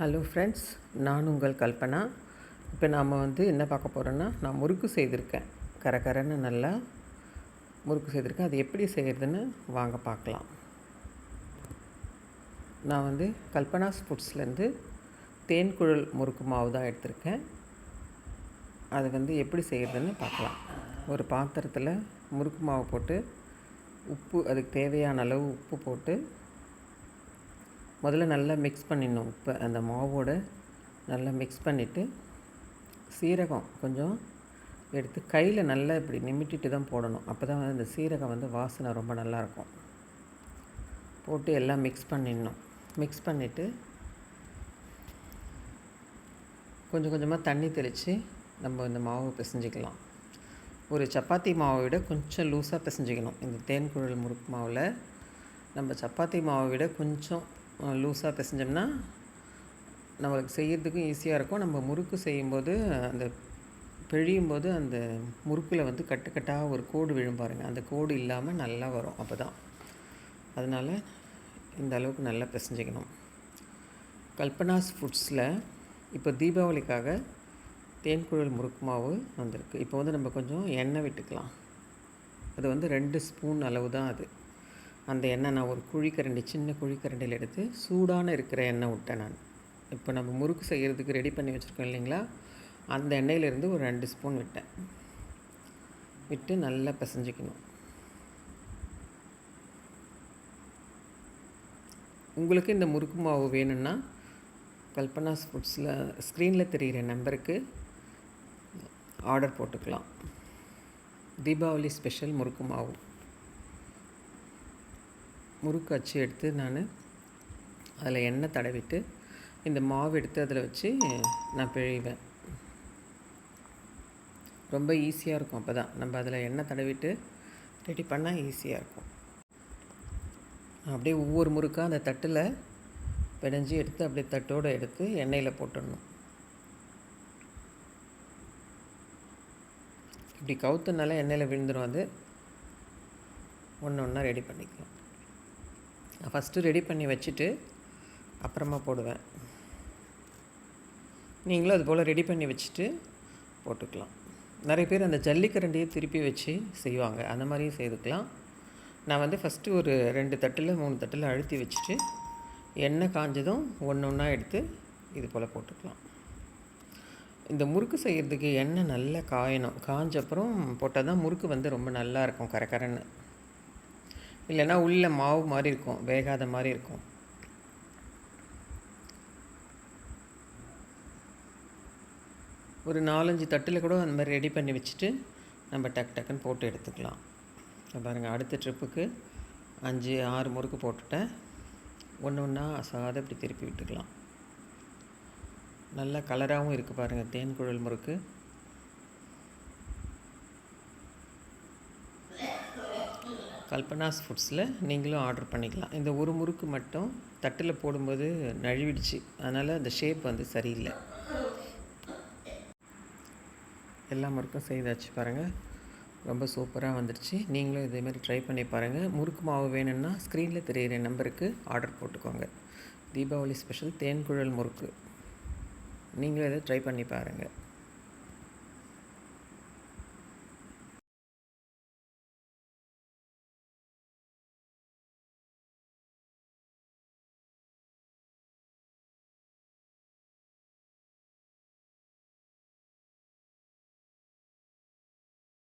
Hello friends நான் உங்கள் கல்பனா. இப்போ நாம் வந்து என்ன பார்க்க போகிறோன்னா நான் முறுக்கு செய்திருக்கேன். கரகரன்னு நல்லா முறுக்கு செய்திருக்கேன். அது எப்படி செய்கிறதுன்னு வாங்க பார்க்கலாம். நான் வந்து கல்பனாஸ் ஃபுட்ஸ்லேருந்து தேன்குழல் முறுக்கு மாவு தான் எடுத்திருக்கேன். அது வந்து எப்படி செய்கிறதுன்னு பார்க்கலாம். ஒரு பாத்திரத்தில் முறுக்கு மாவு போட்டு உப்பு அதுக்கு தேவையான அளவு உப்பு போட்டு முதல்ல நல்லா மிக்ஸ் பண்ணிடணும். இப்போ அந்த மாவோட நல்லா மிக்ஸ் பண்ணிவிட்டு சீரகம் கொஞ்சம் எடுத்து கையில் நல்லா இப்படி நிமிட்டிட்டு தான் போடணும். அப்போ தான் வந்து அந்த சீரகம் வந்து வாசனை ரொம்ப நல்லாயிருக்கும் போட்டு எல்லாம் மிக்ஸ் பண்ணிடணும். மிக்ஸ் பண்ணிவிட்டு கொஞ்சம் கொஞ்சமாக தண்ணி தெளித்து நம்ம இந்த மாவு பிசைஞ்சிக்கலாம். ஒரு சப்பாத்தி மாவை விட கொஞ்சம் லூஸாக பிசைஞ்சிக்கணும். இந்த தேன் குழல் முறுக்கு மாவில் நம்ம சப்பாத்தி மாவை விட கொஞ்சம் லூஸாக பிசைஞ்சோம்னா நம்மளுக்கு செய்கிறதுக்கும் ஈஸியாக இருக்கும். நம்ம முறுக்கு செய்யும்போது அந்த பிழியும் போது அந்த முறுக்கில் வந்து கட்டுக்கட்டாக ஒரு கோடு விழும் பாருங்கள் அந்த கோடு இல்லாமல் நல்லா வரும் அப்போ தான் அதனால் இந்த அளவுக்கு நல்லா பிசைஞ்சிக்கணும். கல்பனாஸ் ஃபுட்ஸில் இப்போ தீபாவளிக்காக தேன்குழல் முறுக்கு மாவு வந்திருக்கு. இப்போ வந்து நம்ம கொஞ்சம் எண்ணெய் விட்டுக்கலாம். அது வந்து ரெண்டு ஸ்பூன் அளவு தான் அது. அந்த எண்ணெய் நான் ஒரு குழிக்கரண்டி சின்ன குழிக்கரண்டியில் எடுத்து சூடான இருக்கிற எண்ணெய் விட்டேன் நான். இப்போ நம்ம முறுக்கு செய்கிறதுக்கு ரெடி பண்ணி வச்சுருக்கோம் இல்லைங்களா? அந்த எண்ணெயிலேருந்து ஒரு ரெண்டு ஸ்பூன் விட்டேன். விட்டு நல்லா பிசைஞ்சிக்கணும். உங்களுக்கு இந்த முறுக்கு மாவு வேணும்னா கல்பனா ஃபுட்ஸில் ஸ்க்ரீனில் தெரிகிற நம்பருக்கு ஆர்டர் போட்டுக்கலாம். தீபாவளி ஸ்பெஷல் முறுக்கு மாவு. முறுக்கு அச்சு எடுத்து நான் அதில் எண்ணெய் தடவிட்டு இந்த மாவு எடுத்து அதில் வச்சு நான் பிழிவேன். ரொம்ப ஈஸியாக இருக்கும் அப்போ தான் நம்ம அதில் எண்ணெய் தடவிட்டு ரெடி பண்ணால் ஈஸியாக இருக்கும். அப்படியே ஒவ்வொரு முறுக்காக அந்த தட்டில் பிணைஞ்சி எடுத்து அப்படியே தட்டோடு எடுத்து எண்ணெயில் போட்டுடணும். இப்படி கவுத்துனால எண்ணெயில் விழுந்துடும் அது. ஒன்று ஒன்றா ரெடி பண்ணிக்கலாம். ஃபஸ்ட்டு ரெடி பண்ணி வச்சுட்டு அப்புறமா போடுவேன். நீங்களும் அது போல் ரெடி பண்ணி வச்சுட்டு போட்டுக்கலாம். நிறைய பேர் அந்த ஜல்லிக்கரண்டியை திருப்பி வச்சு செய்வாங்க. அந்த மாதிரியும் செய்துக்கலாம். நான் வந்து ஃபஸ்ட்டு ஒரு ரெண்டு தட்டில் மூணு தட்டில் அழுத்தி வச்சுட்டு எண்ணெய் காஞ்சதும் ஒன்று ஒன்றா எடுத்து இது போல் போட்டுக்கலாம். இந்த முறுக்கு செய்கிறதுக்கு எண்ணெய் நல்லா காயணும். காஞ்சப்புறம் போட்டால் தான் முறுக்கு வந்து ரொம்ப நல்லா இருக்கும். கரக்கரன்னு இல்லைன்னா உள்ள மாவு மாதிரி இருக்கும் வேகாத மாதிரி இருக்கும். ஒரு நாலஞ்சு தட்டில் கூட அந்த மாதிரி ரெடி பண்ணி வச்சுட்டு நம்ம டக் டக்குன்னு போட்டு எடுத்துக்கலாம். பாருங்கள் அடுத்த ட்ரிப்புக்கு அஞ்சு ஆறு முறுக்கு போட்டுட்டேன். ஒன்று ஒன்றா அசாத இப்படி திருப்பி விட்டுக்கலாம். நல்ல கலராகவும் இருக்குது பாருங்கள் தேன் குழல் முறுக்கு. கல்பனாஸ் ஃபுட்ஸில் நீங்களும் ஆர்டர் பண்ணிக்கலாம். இந்த ஒரு முறுக்கு மட்டும் தட்டில் போடும்போது நழுவிடுச்சு. அதனால் அந்த ஷேப் வந்து சரியில்லை. எல்லா முறுக்கும் செய்தாச்சு பாருங்கள் ரொம்ப சூப்பராக வந்துடுச்சு. நீங்களும் இதேமாதிரி ட்ரை பண்ணி பாருங்கள் முறுக்கு மாவு வேணும்னா ஸ்க்ரீனில் தெரிகிற நம்பருக்கு ஆர்டர் போட்டுக்கோங்க. தீபாவளி ஸ்பெஷல் தேன்குழல் முறுக்கு. நீங்களும் இதை ட்ரை பண்ணி பாருங்கள்